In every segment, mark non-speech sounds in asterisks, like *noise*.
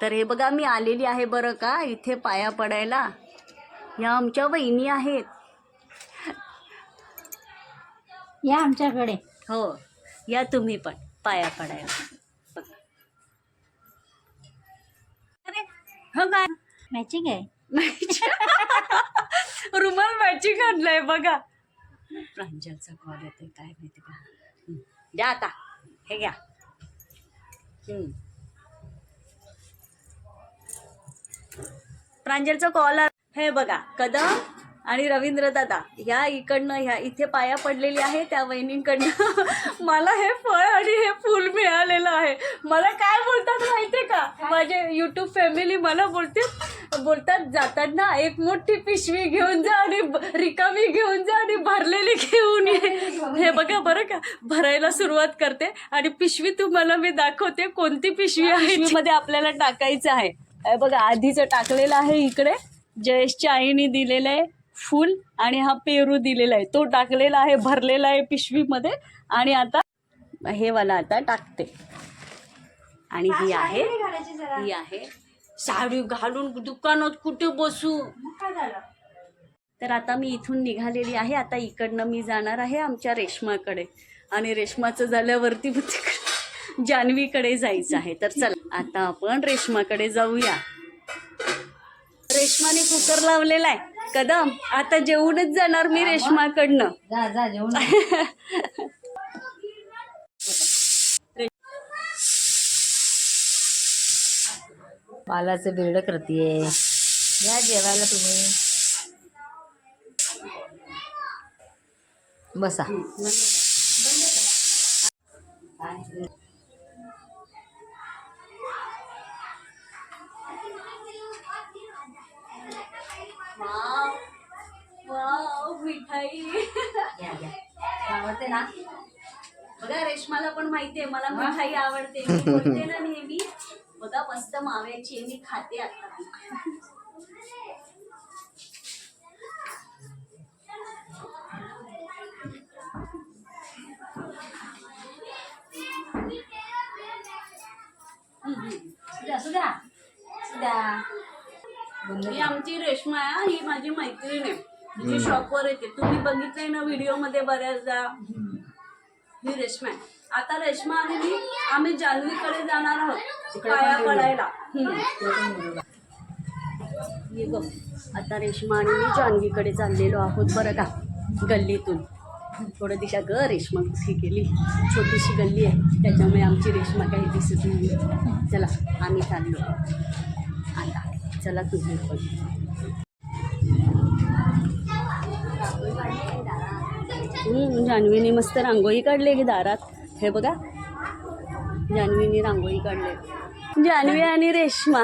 तर हे बघा मी आलेली आहे बरं का इथे पाया पडायला. या आमच्या वहिनी आहेत. या आमच्याकडे. हो या तुम्ही पण पाया पडायला. अरे हो मॅचिंग आहे. रुमाल मॅचिंग आणलाय बघा. प्रांजलचा कॉल येतोय काय माहिती का. द्या आता. हे घ्या. प्रांजलचा कॉल हे बघा कदम आणि रवींद्र दादा ह्या इकडनं ह्या इथे पाया पडलेली आहे त्या वहिनींकडनं *laughs* मला हे फळ आणि हे फूल मिळालेलं आहे. मला काय बोलतात माहितीये का? माझे युट्यूब फॅमिली मला बोलते बोलतात जाताना एक मोठी पिशवी घेऊन जा आणि रिकामी घेऊन जा आणि भरलेली घेऊन ये. हे बघा बरं का भरायला सुरुवात करते आणि पिशवी तुम्हाला मी दाखवते कोणती पिशवी आहे मध्ये आपल्याला टाकायचं आहे. बघा आधीचं टाकलेलं आहे इकडे. जयेशच्या आईने दिलेलं आहे फूल आणि हा पेरू दिलेला आहे. तो टाकलेला आहे भरलेला आहे पिशवीमध्ये. आणि आता हे वाला आता टाकते. आणि ही आहे ही आहे साडी घालून दुकानात कुठे बसू? तर आता मी इथून निघालेली आहे. आता इकडनं मी जाणार आहे आमच्या रेशमाकडे. आणि रेशमाचं झाल्यावरती जान्हवीकडे जायचं आहे. तर चल आता आपण रेशमाकडे जाऊया. रेशमाने कुकर लावलेला आहे. कदम आता जेवूनच जाणार मी रेशमाकडनं. जा जा जेवण बिरड करतीये. या जेवायला तुम्ही. बसा. मिठाई. आवडते ना? बघा रेशमाला पण माहितीये मला मिठाई आवडते. मी बोलते ना नेहमी बघा मस्त माव्याची मी खाते आता. सुद्या सुद्या सुद्या ही आमची रेशमा ही माझी मैत्रीण आहे. जी शॉपवर येते. तुम्ही बघितलंय ना व्हिडिओमध्ये बऱ्याचदा ही रेशमा आहे. आता रेशमा आणि मी आम्ही जान्हवीकडे जाणार आहोत. पाया पडायला. हे बघ आता रेशमा आणि मी जान्हवीकडे चाललेलो आहोत बरं का गल्लीतून. थोडं दिशा ग रेशमा कुठे गेली? छोटीशी गल्ली आहे. त्याच्यामुळे आमची रेशमा काही दिसत नाही चला आम्ही चाललो. आता चला तुम्ही पण. जान्हवीने मस्त रांगोळी काढली की दारात. हे बघा. जान्हवीने रांगोळी काढली. जान्हवी आणि रेशमा.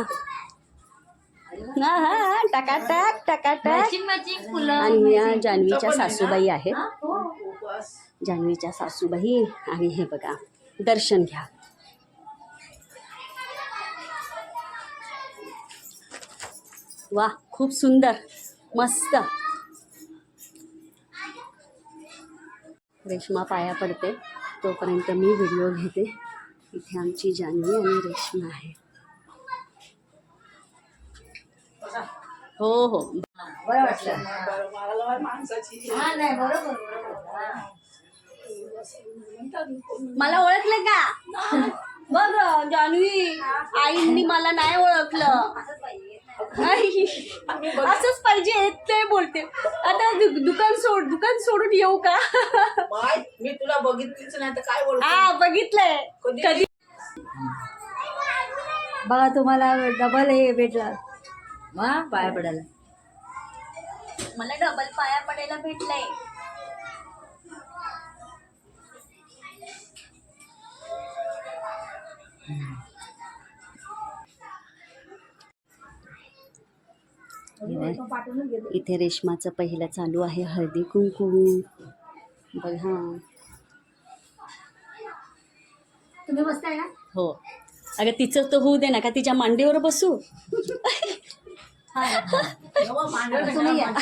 हा हा हा टकाटक टकाटक. आणि या जान्हवीच्या सासूबाई आहेत. जान्हवीच्या सासूबाई आणि हे बघा. दर्शन घ्या. वा खूप सुंदर. मस्त. रेश्मा पाया पडते. तोपर्यंत मी व्हिडिओ घेते. इथे आमची जान्हवी आणि रेश्मा आहे. हो हो. बरं वाटलं. नाही बरोबर बरोबर. मला ओळखलं का? बघ जान्हवी. आईंनी मला नाही ओळखलं. असंच पाहिजे ते बोलते. आता दुकान सोड दुकान सोडून येऊ का? माय मी तुला बघितलीच नाही तर काय बोलतो? हा बघितलंय. कधी? बघा तुम्हाला डबल हे भेटला. मग पाया पडायला. मला डबल पाया पडायला भेटलंय. इथे रेशमाचं पहिलं चालू आहे हळदी कुंकू. बघा तुम्ही बसताय ना? हो. अगं तिचं तर होऊ दे ना का तिच्या मांडीवर बसू? तुम्ही या.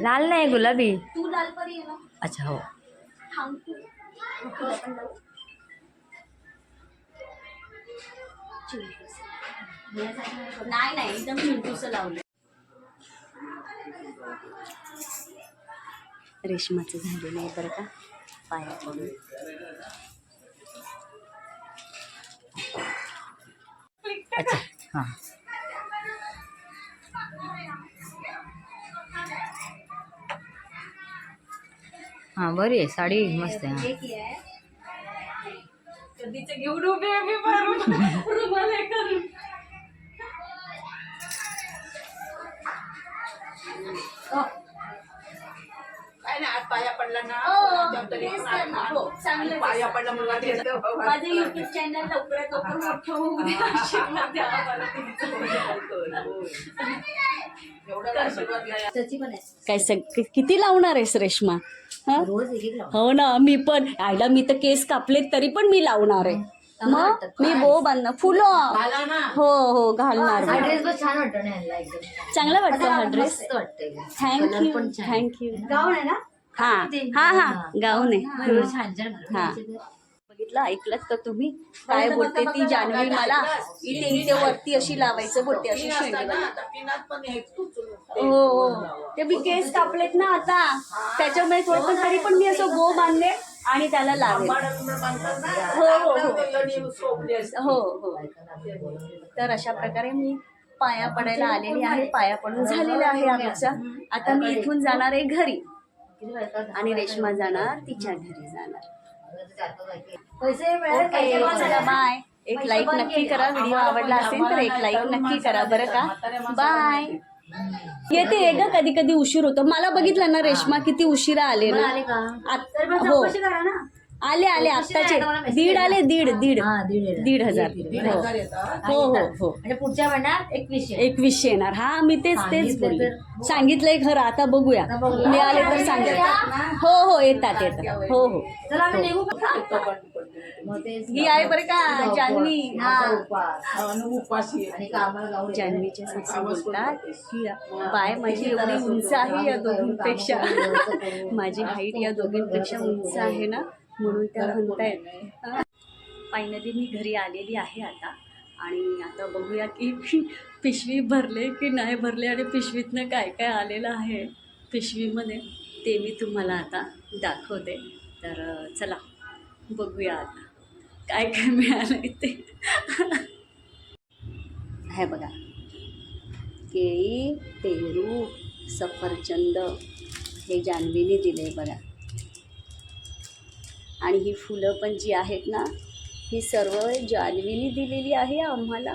लाल नाही गुलाबी. तू लाल परी आहे ना? अच्छा हो. लावू. नाही नाही एकदम चिंटूस लावलं रेशमाचं झालेलं आहे बरं का पाया पडून. अच्छा हा. हा बरी आहे साडी मस्त आहे घेऊन उभे चांगलं आज पाया पडला मुलगा ते माझं युट्यूब चॅनल लवकरात लवकर मोठं होऊ *laughs* आशीर्वाद द्या आम्हाला आशीर्वाद. त्याची पण आहे. काय सग किती लावणार आहेस रेश्मा? हं? रोज एक एक लाव हो ना मी पण. आयला मी तर केस कापलेत तरी पण मी लावणार आहे. मग? मी बो बांधणार. फुलं. ना. हो हो घालणार. हा मी. ड्रेस पण छान वाटतो ना ह्याला एकदम. चांगला वाटतो हा ड्रेस मस्त वाटतंय. थँक्यू थँक्यू गाऊन आहे ना? हा हा हा. गाऊन आहे. हा. बघितलं ऐकलत का तुम्ही? काय बोलते ती जान्हवी मला? इथे इथे वरती अशी लावायचं बोलते अशी हे हो हो. ते मी केस कापलेत ना आता. त्याच्यामुळे थोडं पण तरी पण मी असं गो बांधले आणि त्याला लावेल. हो, हो, हो. हो हो. तर अशा प्रकारे मी पाया पडायला आलेली आहे. पाया पडून झालेलं आहे आमचं. आता मी इथून जाणार आहे घरी. आणि रेश्मा जाणार तिच्या घरी जाणार. बाय एक लाईक नक्की करा व्हिडिओ आवडला असेल तर एक लाईक नक्की करा बरं का? बाय येते ग कधी कधी उशीर होतो. मला बघितलं ना रेश्मा किती उशिरा आले ना. आले हो आले आले आत्ताचे. दीड आले दीड दीड. हा दीड हजार. दीड हजार. दीड हो. येतात. हो हो हो. म्हणजे पुढच्या महिन्यात एकवीसशे. एकवीसशे येणार. हा मी तेच तेच सांगितलं बोलले. तर- सांगितलंय खरं आता बघूया. आता बघूया. मी आले तर सांगेल हो हो येतात येतात. हो हो. चला आम्ही निघू मग ते ही आहे बरं का जान्हवी हा. उपवास उपाशी आहे. आणि कामाला जाऊ जान्हवीच्या सासू बोलतात की बाय माझी एवढी उंच आहे या दोघींपेक्षा. माझी हाईट या दोघींपेक्षा उंच आहे ना. म्हणून त्या म्हणतायत फायनली मी घरी आलेली आहे आता. आणि आता बघूया की *laughs* पिशवी भरले की नाही भरले आणि पिशवीतनं काय काय आलेलं आहे. पिशवीमध्ये ते मी तुम्हाला आता दाखवते. तर चला बघूया आता काय काय मिळालं ते. *laughs* हे बघा. केळी पेरू सफरचंद हे जान्हवीने दिले बघा. आणि ही फुलं पण जी आहेत ना ही सर्व जान्हवीने दिलेली आहे आम्हाला.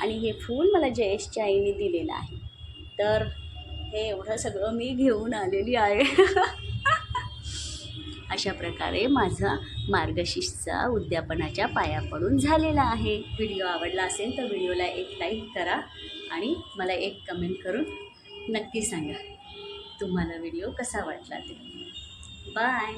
आणि हे फूल मला जयेशच्या आईने दिलेलं आहे. तर हे एवढं सगळं मी घेऊन आलेली आहे. *laughs* अशा प्रकारे माझा मार्गशीर्षचा उद्यापनाच्या पाया पडून झालेला आहे. व्हिडिओ आवडला असेल तर व्हिडिओला एक लाईक करा आणि मला एक कमेंट करून नक्की सांगा तुम्हाला व्हिडिओ कसा वाटला ते. बाय.